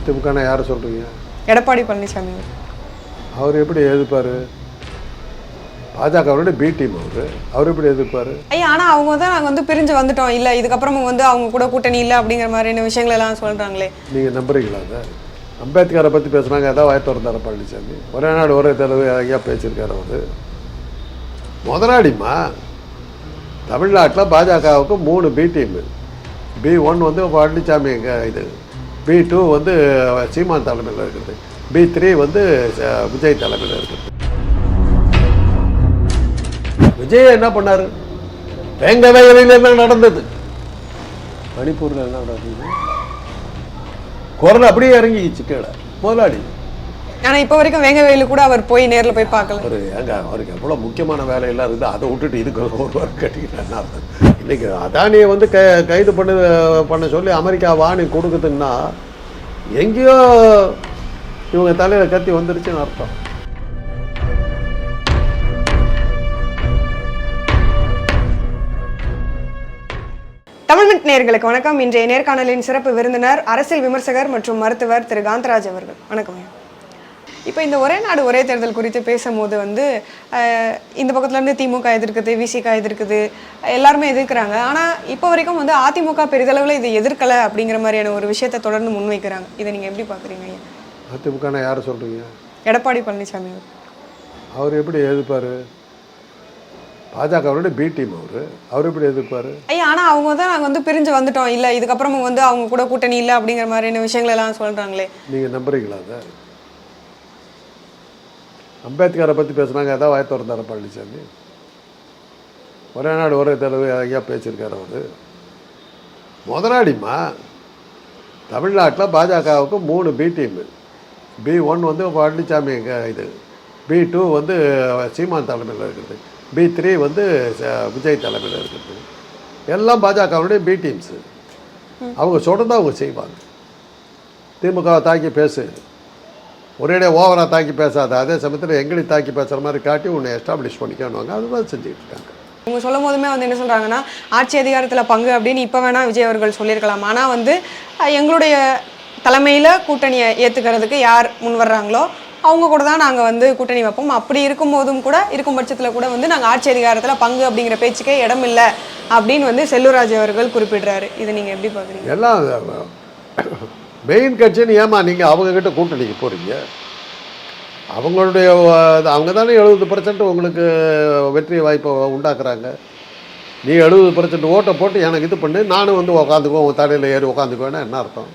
அதிமுகனா யாரை சொல்கிறீங்க எடப்பாடி பழனிசாமி. அவர். எப்படி எதிர்ப்பார் பாஜகவோட பி டீம் அவர். அவர் எப்படி எதிர்ப்பார் ஐயா ஆனா அவங்க தான் நாங்க வந்து பிரிஞ்சு வந்துட்டோம். இல்ல இதுக்கப்புறமும் வந்து அவங்க கூட கூட்டணி இல்ல அப்படிங்கிற மாதிரியான விஷயங்கள் எல்லாம் சொல்றாங்களே. நீங்கள் நம்புறீங்களா அதை? அம்பேத்கரை பற்றி பேசுனாங்க ஏதாவது வாய் திறந்தார பழனிசாமி? ஒரே நாடு ஒரே தேர்வு ஐயா பேசியிருக்காரு அவர். முதலாளிம்மா தமிழ்நாட்டில் பாஜகவுக்கு மூணு பி டீம் பி ஒன் வந்து பழனிசாமி இது? பி டூ வந்து சீமான் தலைமையில் இருக்குது. பி த்ரீ வந்து விஜய் தலைமையில் இருக்கிறது விஜய் என்ன பண்ணாரு? வேங்க வேகரையில் என்ன நடந்தது? மணிப்பூரில் என்ன நடந்தது? குரல் அப்படியே இறங்கிச்சு கீழே. முதலாளி. ஆனா இப்ப வரைக்கும் வேங்க வெயில கூட அவர் போய் நேர்ல போய் பார்க்கல. அவர் ஏங்க அவருக்கு எவ்வளோ முக்கியமான வேலையெல்லாம் இருக்குது அதை விட்டுட்டு இதுக்கு ஒரு வாரம் கட்டிக்கிட்டேன்னா இன்னைக்கு அதானியை வந்து க கைது பண்ணு பண்ண சொல்லி அமெரிக்கா வாணி கொடுக்குதுன்னா எங்கேயோ இவங்க தலையில் கத்தி வந்துருச்சுன்னு அர்த்தம். தமிழ்மிட் நேயர்களுக்கு வணக்கம். இன்றைய நேர்காணலின் சிறப்பு விருந்தினர் அரசியல் விமர்சகர் மற்றும் மருத்துவர் திரு காந்தராஜ் அவர்கள். வணக்கம். இப்போ இந்த ஒரே நாடு ஒரே தேர்தல் குறித்து பேசும்போது வந்து இந்த பக்கத்துல இருந்து திமுக எதிர்க்குது விசிக எதிர்க்குது எல்லாருமே எதிர்க்கிறாங்க. ஆனா இப்போ வரைக்கும் வந்து அதிமுக பெரிதளவில் இதை எதிர்க்கல அப்படிங்கிற மாதிரியான ஒரு விஷயத்தை தொடர்ந்து முன்வைக்கிறாங்க. இதை நீங்க எப்படி பாக்குறீங்க ஐயா? அதிமுகனா யாரை சொல்கிறீங்க எடப்பாடி பழனிசாமி அவர். எப்படி எதிர்ப்பார்? பாஜகவோட பி டீம் அவர். அவர் எப்படி எதிர்ப்பார்? ஐயா ஆனா அவங்க தான் நாங்க வந்து பிரிஞ்சு வந்துட்டோம். இல்ல இதுக்கப்புறமும் வந்து அவங்க கூட கூட்டணி இல்ல அப்படிங்கிற மாதிரியான விஷயங்கள் எல்லாம் சொல்றாங்களே. நீங்கள் நம்புறீங்களா அதை? அம்பேத்கரை பற்றி பேசுனாங்க ஏதாவது வாய் திறந்தார பழனிசாமி ஒரே நாடு ஒரே தேர்வு ஐயா பேசியிருக்காரு அவர். முதலாளிம்மா தமிழ்நாட்டில் பாஜகவுக்கு மூணு பி டீம் பி ஒன் வந்து பழனிசாமி இது. பி டூ வந்து சீமான் தலைமையில் இருக்குது. பி த்ரீ வந்து விஜய் தலைமையில் இருக்குது. எல்லாம் பாஜகவுடைய பி டீம்ஸு அவங்க சொல்கிறத அவங்க செய்வாங்க. திமுகவை தாக்கி பேசு. ஒரேடியாக ஓவராக தாக்கி பேசாத அதே சமயத்தில் எங்களை தாக்கி பேசுகிற மாதிரி காட்டி உன்னை எஸ்டாப்ளிஷ் பண்ணிக்கணுவாங்க அதுதான் செஞ்சுட்டு இருக்காங்க. அவங்க சொல்லும் போதுமே வந்து என்ன சொல்றாங்கன்னா ஆட்சி அதிகாரத்துல பங்கு அப்படின்னு இப்போ வேணா விஜய் அவர்கள் சொல்லியிருக்கலாம். ஆனா வந்து எங்களுடைய தலைமையில கூட்டணியை ஏத்துக்கிறதுக்கு யார் முன் வர்றாங்களோ அவங்க கூட தான் நாங்க வந்து கூட்டணி வைப்போம். அப்படி இருக்கும்போதும் கூட இருக்கும் பட்சத்துல கூட வந்து நாங்க ஆட்சி அதிகாரத்துல பங்கு அப்படிங்கிற பேச்சுக்கே இடம் இல்லை அப்படின்னு வந்து செல்லூராஜ் அவர்கள் குறிப்பிடுறாரு. இதை நீங்க எப்படி பாக்குறீங்க? எல்லாம் மெயின் கட்சின்னு ஏமா நீங்கள் அவங்கக்கிட்ட கூட்டணிக்கு போகிறீங்க அவங்களுடைய அவங்க தானே எழுபது பர்சன்ட் உங்களுக்கு வெற்றி வாய்ப்பை உண்டாக்குறாங்க. நீ எழுபது பர்சன்ட் ஓட்டை போட்டு எனக்கு இது பண்ணு நானும் வந்து உக்காந்துக்குவோம் உன் தலையில் ஏறி உக்காந்துக்குவேன்னா என்ன அர்த்தம்?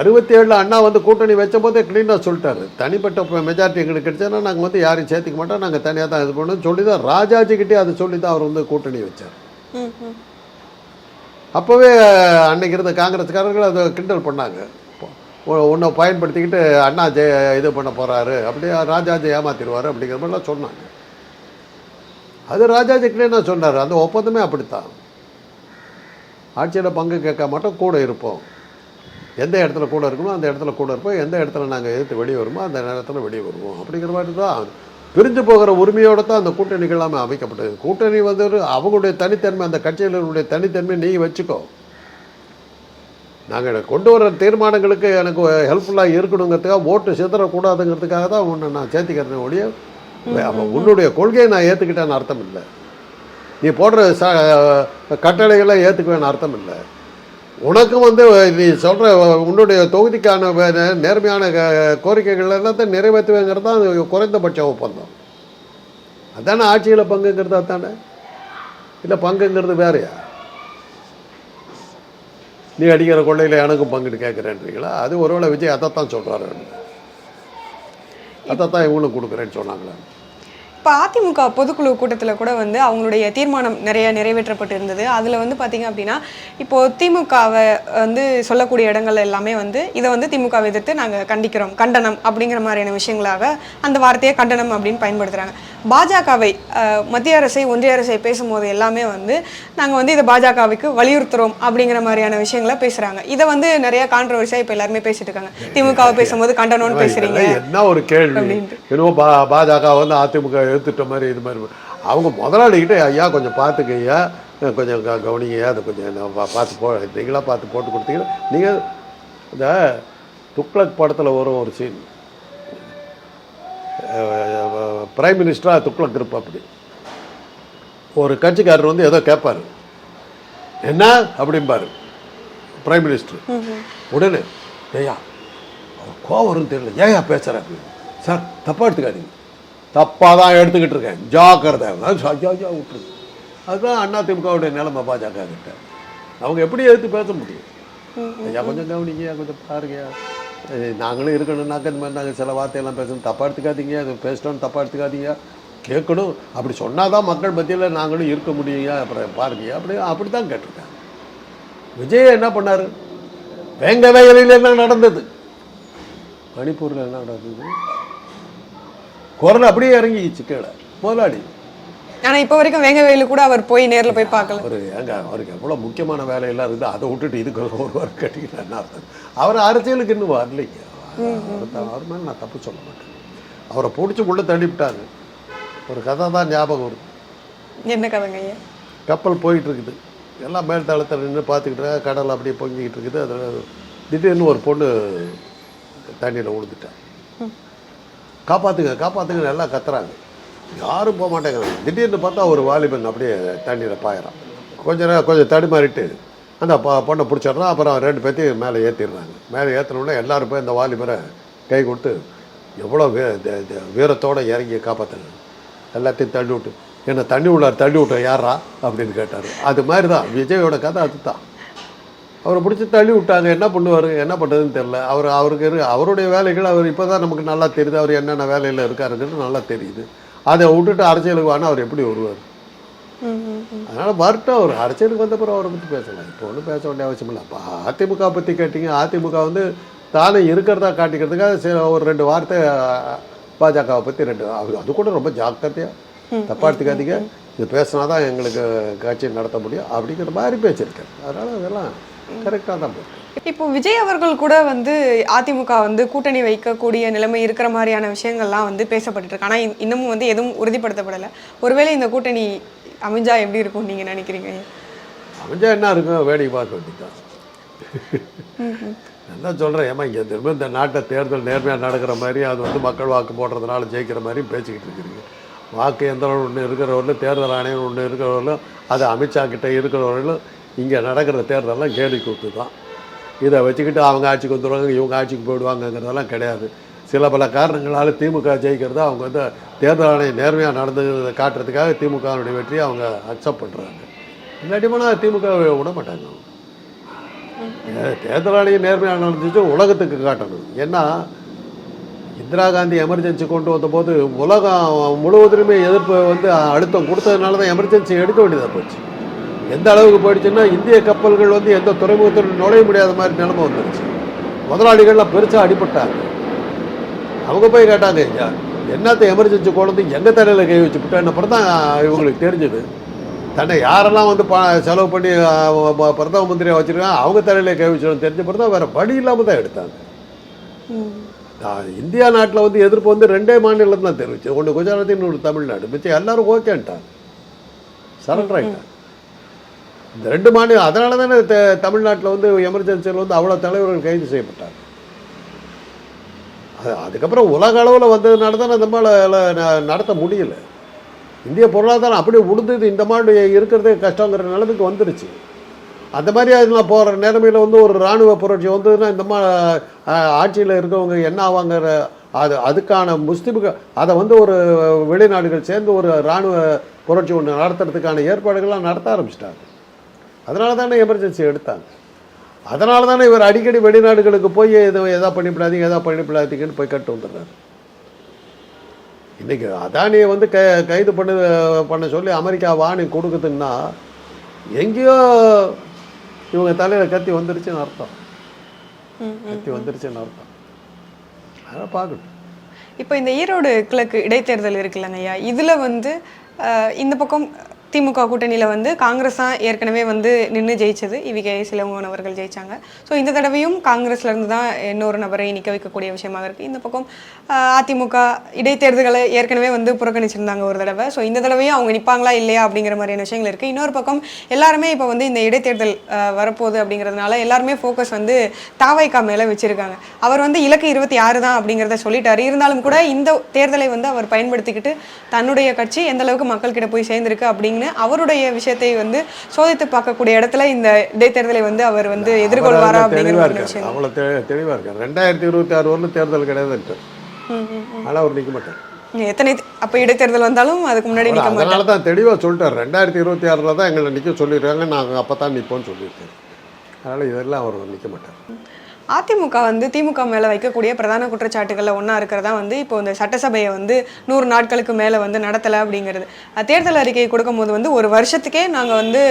அறுபத்தி ஏழில் அண்ணா வந்து கூட்டணி வச்ச போதே க்ளீனாக சொல்லிட்டாரு. தனிப்பட்ட மெஜாரிட்டி எங்களுக்கு கிடைச்சேன்னா நாங்கள் வந்து யாரையும் சேர்த்துக்க மாட்டோம் நாங்கள் தனியாக தான் இது பண்ணோம்னு சொல்லி தான் ராஜாஜிக்கிட்டே அதை சொல்லி தான் அவர் வந்து கூட்டணி வச்சார். அப்போவே அன்னைக்கு இருந்த காங்கிரஸ்காரர்கள் அதை கிண்டல் பண்ணாங்க. உன்னை பயன்படுத்திக்கிட்டு அண்ணா ஜெய இது பண்ண போகிறாரு அப்படியே ராஜாஜி ஏமாத்திடுவார் அப்படிங்கிற மாதிரிலாம் சொன்னாங்க. அது ராஜாஜிக்கிட்டே என்ன சொன்னார்? அந்த ஒப்பந்தமே அப்படித்தான். ஆட்சியில் பங்கு கேட்க மாட்டோம் கூட இருப்போம். எந்த இடத்துல கூட இருக்கணும் அந்த இடத்துல கூட இருப்போம். எந்த இடத்துல நாங்கள் எதிர்த்து வெளியே வருமோ அந்த நேரத்தில் வெளியே வருவோம். அப்படிங்கிற மாதிரி தான். பிரிஞ்சு போகிற உரிமையோடு தான் அந்த கூட்டணிகள் எல்லாமே அமைக்கப்பட்டது. கூட்டணி வந்து அவங்களுடைய தனித்தன்மை அந்த கட்சியினருடைய தனித்தன்மை நீங்கள் வச்சுக்கோ. நாங்கள் கொண்டு வர தீர்மானங்களுக்கு எனக்கு ஹெல்ப்ஃபுல்லாக இருக்கணுங்கிறதுக்காக ஓட்டு சிதறக்கூடாதுங்கிறதுக்காக தான் உன்னை நான் சேர்த்துக்கிறேன் ஒழிய உன்னுடைய கொள்கையை நான் ஏற்றுக்கிட்டேன்னு அர்த்தம் இல்லை. நீ போடுற ச கட்டளைகளை ஏற்றுக்குவேன்னு அர்த்தம் இல்லை. உனக்கும் வந்து நீ சொல்கிற உன்னுடைய தொகுதிக்கான வே- நேர்மையான கோரிக்கைகள் எல்லாத்தையும் நிறைவேற்றுவேங்கிறது தான் குறைந்தபட்ச ஒப்பந்தம். அதானே ஆட்சியில் பங்குங்கிறது தானே இல்லை பங்குங்கிறது வேறையா? நீ அடிக்கிற கொள்ளையில் எனக்கும் பங்குன்னு கேட்குறேன்றீங்களா? அது ஒருவேளை விஜய் அதைத்தான் சொல்கிறாரு அதைத்தான் இவங்களும் கொடுக்குறேன்னு சொன்னாங்களே? இப்போ அதிமுக பொதுக்குழு கூட்டத்தில் கூட வந்து அவங்களுடைய தீர்மானம் நிறைய நிறைவேற்றப்பட்டு இருந்தது. அதில் வந்து பார்த்தீங்க அப்படின்னா இப்போ திமுகவை வந்து சொல்லக்கூடிய இடங்கள் எல்லாமே வந்து இதை வந்து திமுகவை எதிர்த்து நாங்கள் கண்டிக்கிறோம். கண்டனம் அப்படிங்கிற மாதிரியான விஷயங்களாக அந்த வார்த்தையை கண்டனம் அப்படின்னு பயன்படுத்துகிறாங்க பாஜகவை மத்திய அரசை ஒன்றிய அரசை பேசும்போது எல்லாமே வந்து நாங்கள் வந்து இதை பாஜகவுக்கு வலியுறுத்துறோம் அப்படிங்கிற மாதிரியான விஷயங்களை பேசுகிறாங்க இதை வந்து நிறைய கான்ட்ரவர்சியாக இப்போ எல்லாருமே பேசிட்டு இருக்காங்க. திமுகவை பேசும்போது கண்டனம்னு பேசுறீங்க. இதெல்லாம் என்ன ஒரு கேள்வி. என்னவோ பாஜக வந்து அதிமுக எடுத்துட்ட மாதிரி இது மாதிரி. அவங்க முதலாளிகிட்ட ஐயா கொஞ்சம் பார்த்துக்க ஐயா. கொஞ்சம் க- கவனிங்க ஐயா. அதை கொஞ்சம் பார்த்து போ நீங்களா பார்த்து போட்டு கொடுத்தீங்கன்னா நீங்கள் இந்த துக்ளக் படத்தில் வரும் ஒரு சீன் பிரைம் மினிஸ்டராக துக்ளக் இருப்பா அப்படி ஒரு கட்சிக்காரர் வந்து ஏதோ கேட்பாரு என்ன? அப்படிம்பாரு. பிரைம் மினிஸ்டர் உடனே அவர் கோவம் தெரியல. ஏயா பேசுகிற அப்படின்னு சார் தப்பாக எடுத்துக்காதீங்க. தப்பாக தான் எடுத்துக்கிட்டு இருக்கேன். ஜாக்கிரதை. ஐயா ஐயா அதுதான் அண்ணா திமுகவுடைய நிலைமை பாஜக கிட்ட. அவங்க எப்படி எடுத்து பேச முடியும்? ஐயா கொஞ்சம் கவனிங்க கொஞ்சம் பாருங்க. நாங்களும் இருக்கணும்னாக்க இந்த மாதிரி நாங்கள் சில வார்த்தையெல்லாம் பேசணும். தப்பாக எடுத்துக்காதீங்க. அது பேசிட்டோம் தப்பாக எடுத்துக்காதீங்க. கேட்கணும். அப்படி சொன்னால் தான் மக்கள் மத்தியில் நாங்களும் இருக்க முடியுங்க. அப்புறம் பாருங்க. அப்படி அப்படி தான் கேட்டிருக்காங்க. விஜய் என்ன பண்ணார்? வேங்க வயலில் என்ன நடந்தது? மணிப்பூரில் என்ன நடந்தது? குரல் அப்படியே இறங்கிச்சு கீழே. முதலாளி. ஆனா இப்போ வரைக்கும் வேங்க வயலு கூட அவர் போய் நேர்ல போய் பார்க்கல. அவர் ஏங்க அவருக்கு எவ்வளோ முக்கியமான வேலையெல்லாம் இருக்குது அதை விட்டுட்டு இதுக்கு ஒரு வாரம் கட்டிக்கிட்டு என்ன அர்த்தம்? அவர் அரசியலுக்கு இன்னும் வரலைங்க. அவர் மேலே நான் தப்பு சொல்ல மாட்டேன். அவரை பிடிச்சி உள்ளே தள்ளிவிட்டாங்க ஒரு கதை தான் ஞாபகம் வருது என்ன கதைங்க ஐயா? கப்பல் போயிட்டு இருக்குது எல்லாம் மேல் தளத்தில் நின்று பார்த்துக்கிட்டு கடல் அப்படியே பொங்கிக்கிட்டு இருக்குது. அதில் திடீர்னு ஒரு பொண்ணு தண்ணியில் விழுந்துட்டேன் காப்பாற்றுங்க காப்பாற்றுங்க எல்லாம் கத்துறாங்க. யாரும் போக மாட்டேங்கிறாங்க. திடீர்னு பார்த்தா ஒரு வாலிபன் அப்படியே தண்ணியில் பாயிறான். கொஞ்ச நேரம் கொஞ்சம் தடுமாறிட்டு அந்த ப பொண்ணை பிடிச்சிடுறான். அப்புறம் ரெண்டு பேர்த்தையும் மேலே ஏற்றிடுறாங்க மேலே ஏற்றினோடனே எல்லாரும் போய் இந்த வாலிபரை கை கொடுத்து எவ்வளோ வீ வீரத்தோடு இறங்கி காப்பாற்றுங்க எல்லாத்தையும் தள்ளி விட்டு என்னை தண்ணி உள்ளார் தள்ளி விட்டோம் யாரா அப்படின்னு கேட்டார். அது மாதிரி தான் விஜயோட கதை அதுதான். அவரை பிடிச்சி தள்ளி விட்டாங்க. என்ன பண்ணுவார்? என்ன பண்ணுறதுன்னு தெரில அவர் அவருக்கு அவருடைய வேலைகள் அவர் இப்போ தான் நமக்கு நல்லா தெரியுது. அவர் என்னென்ன வேலையில் இருக்காருங்கிறது நல்லா தெரியுது. அதை விட்டுட்டு அரசியலுக்கு வானா அவர் எப்படி வருவார்? அதனால் வரட்டும். அவர் அரசியலுக்கு வந்த பிறகு அவரை பற்றி பேசலாம். இப்போ ஒன்றும் பேச வேண்டிய அவசியம் இல்லை. அப்போ அதிமுக பற்றி கேட்டிங்க. அதிமுக வந்து தானே இருக்கிறதா காட்டிக்கிறதுக்காக சில ஒரு ரெண்டு வார்த்தை பாஜகவை பற்றி ரெண்டு அது அது கூட ரொம்ப ஜாக்கிரதையாக தப்பா எடுத்துக்காதீங்க. இது பேசினா தான் எங்களுக்கு கட்சி நடத்த முடியும். அப்படிங்கிற மாதிரி பேச்சிருக்கேன் அதனால் அதெல்லாம் கரெக்டாக தான் போயிருக்கு இப்போ விஜய் அவர்கள் கூட வந்து அதிமுக வந்து கூட்டணி வைக்கக்கூடிய நிலைமை இருக்கிற மாதிரியான விஷயங்கள்லாம் வந்து பேசப்பட்டு இருக்கு. ஆனா இன்- இன்னமும் வந்து எதுவும் உறுதிப்படுத்தப்படலை. ஒருவேளை இந்த கூட்டணி அமைஞ்சா எப்படி இருக்கும் நீங்க நினைக்கிறீங்க? அமைஞ்சா என்ன இருக்கும்? வேடிக்கை பார்க்க வேண்டியதுதான். நான் தான் சொல்கிறேன் ஏமா இங்கே திரும்ப இந்த நாட்டை தேர்தல் நேர்மையாக நடக்கிற மாதிரி அது வந்து மக்கள் வாக்கு போடுறதுனால ஜெயிக்கிற மாதிரி பேசிக்கிட்டு இருக்கிறீங்க. வாக்கு எந்திரம் ஒன்று இருக்கிறவர்களும் தேர்தல் ஆணையம் ஒன்று இருக்கிறவர்களும் அது அமித்ஷா கிட்ட இருக்கிறவர்களும் இங்கே நடக்கிற தேர்தலெல்லாம் கேலி கூத்து தான். இதை வச்சுக்கிட்டு அவங்க ஆட்சிக்கு வந்துடுவாங்க இவங்க ஆட்சிக்கு போயிடுவாங்கங்கிறதெல்லாம் கிடையாது. சில பல காரணங்களால் திமுக ஜெயிக்கிறத அவங்க வந்து தேர்தல் ஆணையம் நேர்மையாக நடந்துங்கிறத காட்டுறதுக்காக திமுகவினுடைய வெற்றியை அவங்க அக்செப்ட் பண்ணுறாங்க இல்லாட்டி போனால் திமுக விட மாட்டாங்க ஏ- தேர்தல் ஆணையம் நேர்மையாக நடந்துச்சு உலகத்துக்கு காட்டணும். ஏன்னா இந்திரா காந்தி எமர்ஜென்சி கொண்டு வந்தபோது உலகம் முழுவதிலுமே எதிர்ப்பு வந்து அழுத்தம் கொடுத்ததுனால தான் எமர்ஜென்சி எடுக்க வேண்டியதாக போச்சு. எந்த அளவுக்கு போயிடுச்சுன்னா இந்திய கப்பல்கள் வந்து எந்த துறைமுகத்திலும் நுழைய முடியாத மாதிரி நிலைமை வந்துருச்சு. முதலாளிகள்லாம் பெருசாக அடிபட்டாங்க. அவங்க போய் கேட்டாங்க "ஐயா, என்னத்த எமர்ஜென்சி கொண்டு வந்து எங்கள் தலையில் கை வச்சு அப்புறம் தான் இவங்களுக்கு தெரிஞ்சது. தன்னை யாரெல்லாம் வந்து ப செலவு பண்ணி பிரதம மந்திரியாக வச்சுருக்காங்க அவங்க தலையில் கை வச்சிடும் தெரிஞ்ச பிறகு தான் வேறு வழி இல்லாமல் தான் எடுத்தாங்க. இந்தியா நாட்டில் வந்து எதிர்ப்பு வந்து ரெண்டே மாநிலம் தான் தெரிவிச்சு. ஒன்று குஜராத் இன்னொரு தமிழ்நாடு. மிச்சம் எல்லாரும் ஓகேன்ட்டாங்க சரண்டர் ஆகிட்டாங்க இந்த ரெண்டு மாநிலம் அதனால தானே த- தமிழ்நாட்டில் வந்து எமர்ஜென்சியில் வந்து அவ்வளோ தலைவர்கள் கைது செய்யப்பட்டாங்க. அது அதுக்கப்புறம் உலக அளவில் வந்ததுனால தான் அந்த மாதிரி நடத்த முடியல. இந்திய பொருளாதாரம் அப்படியே உடுந்தது இந்த மாதிரி இருக்கிறதே கஷ்டங்கிற நிலத்துக்கு வந்துருச்சு. அந்த மாதிரி அதெல்லாம் போகிற நிலைமையில் வந்து ஒரு இராணுவ புரட்சி வந்ததுன்னா இந்த மாதிரி ஆட்சியில் இருக்கவங்க என்ன ஆவாங்கிற அது அதுக்கான முஸ்லிம்கள் அதை வந்து ஒரு வெளிநாடுகள் சேர்ந்து ஒரு இராணுவ புரட்சி ஒன்று நடத்துறதுக்கான ஏற்பாடுகள்லாம் நடத்த ஆரம்பிச்சிட்டாங்க. அதனால தானே எமர்ஜென்சி எடுத்தாங்க. அதனால தானே இவர் அடிக்கடி வெளிநாடுகளுக்கு போய் இதை எதா பண்ணிவிடாதீங்க எதா பண்ணிவிடாதீங்கன்னு போய் கட்டு வந்துடுறாரு. இன்னைக்கு அதானியை வந்து க கைது பண்ண பண்ண சொல்லி அமெரிக்கா வாணி கொடுக்குதுன்னா எங்கேயோ இவங்க தலையில் கத்தி வந்துருச்சுன்னு அர்த்தம். கத்தி வந்துருச்சுன்னு அர்த்தம். அதெல்லாம் பார்க்கணும். இப்போ இந்த ஈரோடு கிழக்கு இடைத்தேர்தல் இருக்குல்லங்க ஐயா. இதுல வந்து இந்த பக்கம் திமுக கூட்டணியில் வந்து காங்கிரஸ் தான் ஏற்கனவே வந்து நின்று ஜெயிச்சது. இவிகே சிலங்கோன் அவர்கள் ஜெயிச்சாங்க. ஸோ இந்த தடவையும் காங்கிரஸ்லேருந்து தான் இன்னொரு நபரை நிற்க வைக்கக்கூடிய விஷயமாக இருக்குது இந்த பக்கம் அதிமுக இடைத்தேர்தல்களை ஏற்கனவே வந்து புறக்கணிச்சிருந்தாங்க ஒரு தடவை. ஸோ இந்த தடவையும் அவங்க நிற்பாங்களா இல்லையா அப்படிங்கிற மாதிரியான விஷயங்கள் இருக்குது இன்னொரு பக்கம் எல்லாருமே இப்போ வந்து இந்த இடைத்தேர்தல் வரப்போகுது அப்படிங்கிறதுனால எல்லாருமே ஃபோக்கஸ் வந்து தாவைக்கா மேலே வச்சுருக்காங்க. அவர் வந்து இலக்கு இருபத்தி ஆறு தான் அப்படிங்கிறத சொல்லிட்டார். இருந்தாலும் கூட இந்த தேர்தலை வந்து அவர் பயன்படுத்திக்கிட்டு தன்னுடைய கட்சி எந்தளவுக்கு மக்கள்கிட்ட போய் சேர்ந்திருக்கு அப்படின்னு அவருடைய விஷயத்தை வந்து சோதித்து பார்க்கக்கூடிய இடத்துல இந்த இடைத்தேர்தலை வந்து அவர் வந்து எதிர்கொள்வாரா தெளிவாக இருக்காரு. விஷயம். அவ்வளோ தெளிவாக இருக்காரு. ரெண்டாயிரத்தி இருபத்தி ஆறு வரலும் தேர்தல் ம். ஆனால் அவர் நிற்க மாட்டார். எத்தனை அப்ப இடைத்தேர்தல் வந்தாலும் அதுக்கு முன்னாடி நிக்க மாட்டாங்க அதனால தான் தெளிவாக சொல்லிட்டார். ரெண்டாயிரத்தி இருபத்தி ஆறில் தான் எங்களை நிற்க சொல்லியிருக்காங்க. நாங்கள் அப்போ தான் நிற்போம்னு சொல்லியிருக்காரு. அதனால் இதெல்லாம் அவர் நிற்க மாட்டார். அதிமுக வந்து திமுக மேல வைக்கக்கூடிய பிரதான குற்றச்சாட்டுகள்ல ஒண்ணா இருக்கிறதா வந்து இப்போ இந்த சட்டசபையை வந்து நூறு நாட்களுக்கு மேல வந்து நடத்தல அப்படிங்கிறது. தேர்தல் அறிக்கை கொடுக்கும்போது வந்து ஒரு வருஷத்துக்கே நாங்க வந்து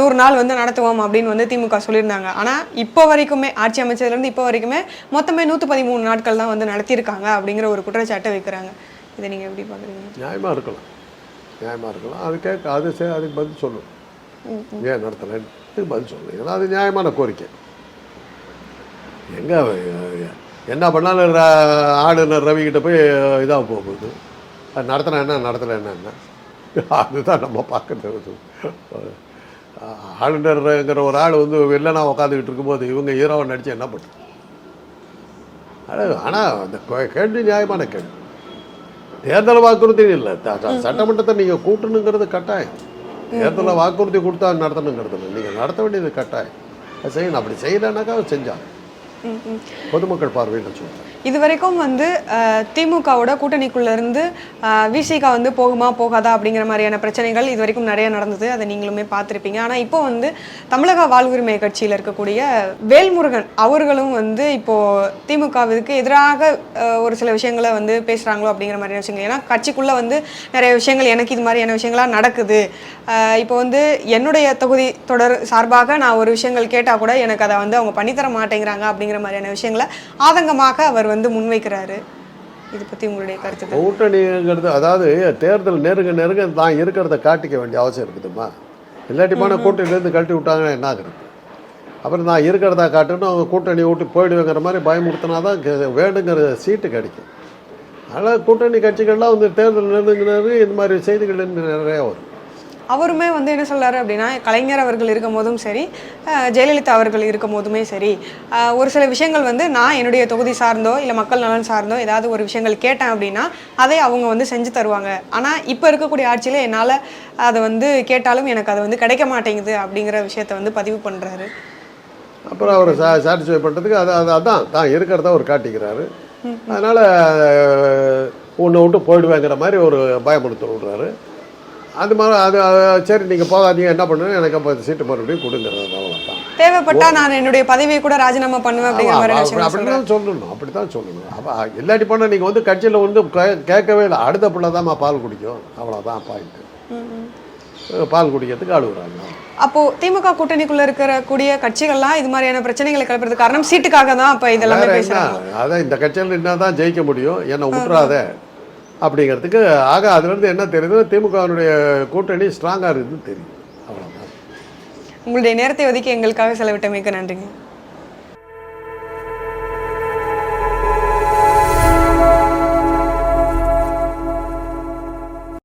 நூறு நாள் வந்து நடத்துவோம் அப்படின்னு வந்து திமுக சொல்லியிருந்தாங்க. ஆனா இப்போ வரைக்குமே ஆட்சி அமைச்சதுல இருந்து இப்போ வரைக்குமே மொத்தமே நூத்தி பதிமூணு நாட்கள் தான் வந்து நடத்தியிருக்காங்க அப்படிங்கிற ஒரு குற்றச்சாட்டை வைக்கிறாங்க. இதை நீங்க எப்படி பாக்குறீங்க நியாயமாக இருக்கலாம். நியாயமாக இருக்கலாம். அது கேட்க அது அதுக்கு பதில் சொல்லும் ஏன் நடத்தலைன்னு? அதுக்கு பதில் சொல்லணும் ஏன்னா அது நியாயமான கோரிக்கை. எங்கே என்ன பண்ணாலும் ர- ஆளுநர் ரவி கிட்ட போய் இதாக போகுது. அது நடத்தினா என்ன நடத்தலை என்ன அதுதான் நம்ம பார்க்கறது. ஆளுநருங்கிற ஒரு ஆள் வந்து வில்லனா உட்காந்துக்கிட்டு இருக்கும்போது இவங்க ஹீரோவை நடித்து என்ன பண்ணுறது ஆனால் அந்த கே- கேள்வி நியாயமான கேள்வி. தேர்தல் வாக்குறுதி இல்லை. சட்டமன்றத்தை நீங்கள் கூட்டணுங்கிறது கட்டாயம். தேர்தலை வாக்குறுதி கொடுத்தா நடத்தணுங்கிறது இல்லை. நீங்கள் நடத்த வேண்டியது கட்டாயம். செய்யணும். அப்படி செய்யலைனாக்கா செஞ்சாங்க. பொதுமக்கள் பார்வையில் சொல்கிறேன் இது வரைக்கும் வந்து திமுகவோட கூட்டணிக்குள்ளேருந்து விசிகா வந்து போகுமா போகாதா அப்படிங்கிற மாதிரியான பிரச்சனைகள் இது வரைக்கும் நிறைய நடந்தது. அதை நீங்களுமே பார்த்துருப்பீங்க. ஆனால் இப்போ வந்து தமிழக வாழ்வுரிமை கட்சியில் இருக்கக்கூடிய வேல்முருகன் அவர்களும் வந்து இப்போது திமுகவிற்கு எதிராக ஒரு சில விஷயங்களை வந்து பேசுகிறாங்களோ அப்படிங்கிற மாதிரியான விஷயங்கள். ஏன்னா கட்சிக்குள்ளே வந்து நிறைய விஷயங்கள் எனக்கு இது மாதிரியான விஷயங்களாக நடக்குது. இப்போ வந்து என்னுடைய தொகுதி தொடர் சார்பாக நான் ஒரு விஷயங்கள் கேட்டால் கூட எனக்கு அதை வந்து அவங்க பண்ணித்தர மாட்டேங்கிறாங்க அப்படிங்கிற மாதிரியான விஷயங்களை ஆதங்கமாக அவர் வந்து முன்வைக்கிறாரு. இது பற்றி உங்களுடைய கருத்து. கூட்டணிங்கிறது அதாவது தேர்தல் நெருங்க நெருங்க தான் இருக்கிறத காட்டிக்க வேண்டிய அவசியம் இருக்குதுமா இல்லாட்டி போனால் கூட்டணியிலேருந்து கழட்டி விட்டாங்கன்னா என்ன ஆகுறது அப்புறம் நான் இருக்கிறதா காட்டுன்னு அவங்க கூட்டணி விட்டு போயிடுவேங்கிற மாதிரி பயமுறுத்தினா தான் வேணுங்கிற சீட்டு கிடைக்கும். அதனால் கூட்டணி கட்சிகள்லாம் வந்து தேர்தல் நெருங்க நெருங்க இந்த மாதிரி செய்திகள் நிறையா வரும். அவருமே வந்து என்ன சொல்றாரு அப்படின்னா கலைஞர் அவர்கள் இருக்கும் போதும் சரி ஜெயலலிதா அவர்கள் இருக்கும் போதுமே சரி ஒரு சில விஷயங்கள் வந்து நான் என்னுடைய தொகுதி சார்ந்தோ இல்லை மக்கள் நலன் சார்ந்தோ ஏதாவது ஒரு விஷயங்கள் கேட்டேன் அப்படின்னா அதை அவங்க வந்து செஞ்சு தருவாங்க. ஆனால் இப்போ இருக்கக்கூடிய ஆட்சியில் என்னால் அதை வந்து கேட்டாலும் எனக்கு அது வந்து கிடைக்க மாட்டேங்குது அப்படிங்கிற விஷயத்த வந்து பதிவு பண்ணுறாரு அப்புறம் அவர் சா சாட்டிஸ்ஃபை பண்ணுறதுக்கு அது அது அதான் தான் இருக்கிறத அவர் காட்டிக்கிறாரு. அதனால் உன்னை விட்டு போயிடுவேங்கிற மாதிரி ஒரு பயமுறுத்த விடுறாரு. அது மாதிரி அது சரி நீங்கள் போகாதீங்க என்ன பண்ணுங்க எனக்கு அப்போ சீட்டு மறுபடியும் கொடுங்கிறது அவ்வளோதான் தேவைப்பட்டா நான் என்னுடைய பதவியை கூட ராஜினாமா பண்ணுவேன் அப்படிங்கிற. தான் சொல்லணும் அப்படி தான் சொல்லணும் அப்போ இல்லாட்டி போனால் நீங்கள் வந்து கட்சியில் வந்து கேட்கவே இல்லை. அடுத்த பிள்ளை தான் பால் குடிக்கும். அவ்வளோதான் பாயிண்ட்டு. பால் குடிக்கிறதுக்கு அழுகுறாங்க. அப்போ திமுக கூட்டணிக்குள்ள இருக்கிற கூடிய கட்சிகள்லாம் இது மாதிரியான பிரச்சனைகளை கிளப்புறதுக்கு காரணம் சீட்டுக்காக தான் அப்ப இதெல்லாமே அதான் இந்த கட்சியில் என்ன தான் ஜெயிக்க முடியும். என்னை விட்டுறாத அப்படிங்கிறதுக்கு ஆக அதுலேருந்து என்ன தெரியுது திமுகவினுடைய கூட்டணி ஸ்ட்ராங்காக இருக்குதுன்னு தெரியும். அவ்வளோதான் உங்களுடைய நேரத்தை ஒதுக்கி எங்களுக்காக செலவிட்டமைக்கு நன்றிங்க.